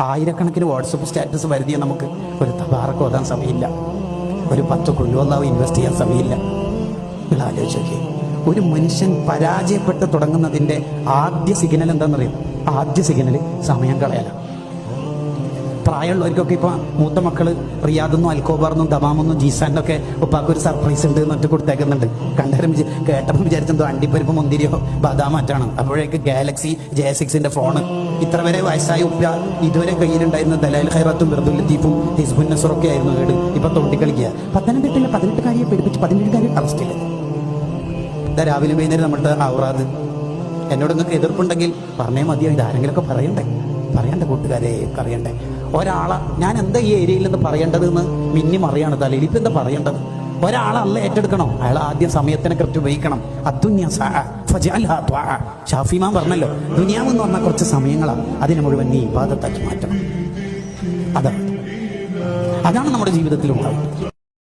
ആയിരക്കണക്കിന് WhatsApp status വരുത്തിയ നമുക്ക് ഒരു തബാറക്ക് ഓതാൻ സമയമില്ല. ഒരു പത്ത് കൊല്ലുവന്നാവ് ഇൻവെസ്റ്റ് ചെയ്യാൻ സമയമില്ല. നിങ്ങൾ ആലോചിച്ച് നോക്കിയേ. ഒരു മനുഷ്യൻ പരാജയപ്പെട്ട് തുടങ്ങുന്നതിന്റെ ആദ്യ സിഗ്നൽ എന്താണെന്നറിയും? ആദ്യ സിഗ്നൽ സമയം കളയലാണ് പ്രായമുള്ളവർക്കൊക്കെ ഇപ്പോൾ മൂത്ത മക്കൾ റിയാദൊന്നും അൽക്കോബാർന്നും ദമാമൊന്നും ജീസാനും ഒക്കെ ഉപ്പാക്ക് ഒരു സർപ്രൈസ് ഉണ്ട് എന്നിട്ട് കൊടുത്തേക്കുന്നുണ്ട്. കണ്ടേരം കേട്ടപ്പം കേട്ടപ്പോൾ വിചാരിച്ചെന്തോ അണ്ടിപ്പരിപ്പ് മുന്തിരിയോ ബദാം മറ്റാണ്. അപ്പോഴേക്ക് ഗാലക്സി ജെ സിക്സിന്റെ ഫോണ് ഇത്ര വരെ വയസ്സായ ഉപ്പ ഇതുവരെ കയ്യിലുണ്ടായിരുന്ന ദലാൽ ഖൈറാത്തും വെറുതെ ലത്തീഫും ഹിസ്ബുൻ നസറൊക്കെ ആയിരുന്നു വീട്. ഇപ്പൊ തോണ്ടിക്കളിക്കുക പത്തനംതിട്ടയിലെ പിടിപ്പിച്ച് പതിനെട്ടുകാരി അറസ്റ്റ് ചെയ്തത്. ഇതാ രാവിലെ വൈകുന്നേരം നമ്മുടെ ഔറാദ്. എന്നോട് നിങ്ങൾക്ക് എതിർപ്പുണ്ടെങ്കിൽ പറഞ്ഞേ മതിയോ? ഇത് ആരെങ്കിലുമൊക്കെ പറയണ്ടേ? പറയണ്ടേ കൂട്ടുകാരെ? അറിയണ്ടേ. ഒരാളെ ഞാൻ എന്താ ഈ ഏരിയയിൽ നിന്ന് പറയേണ്ടത് എന്ന് മിന്നി മറിയാണ് തലയിൽ ഇപ്പം എന്താ പറയേണ്ടത്? ഒരാളെ അല്ല ഏറ്റെടുക്കണം? അയാൾ ആദ്യം സമയത്തിനെ കൃത്യം ഉപയോഗിക്കണം. ഷാഫിമാൻ പറഞ്ഞല്ലോ ദുനിയാവ് എന്ന് പറഞ്ഞാൽ കുറച്ച് സമയങ്ങളാണ് അതിനെ മുഴുവൻ നീ ഇബാദത്താക്കി മാറ്റണം. അതാണ് അതാണ് നമ്മുടെ ജീവിതത്തിൽ